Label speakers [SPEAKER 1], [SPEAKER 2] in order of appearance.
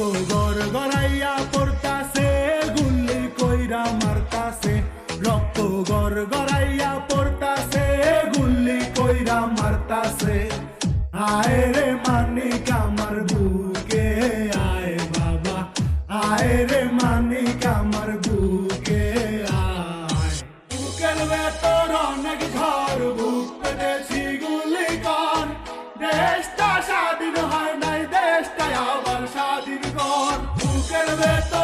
[SPEAKER 1] গর গড়াইয়া পড়তাছে গুল্লি কইরা আয় বুকে বাবা। আয় রে মানিক, আমার বুকে আয়। বুকের ভেতর অনেক ঘর That's todo.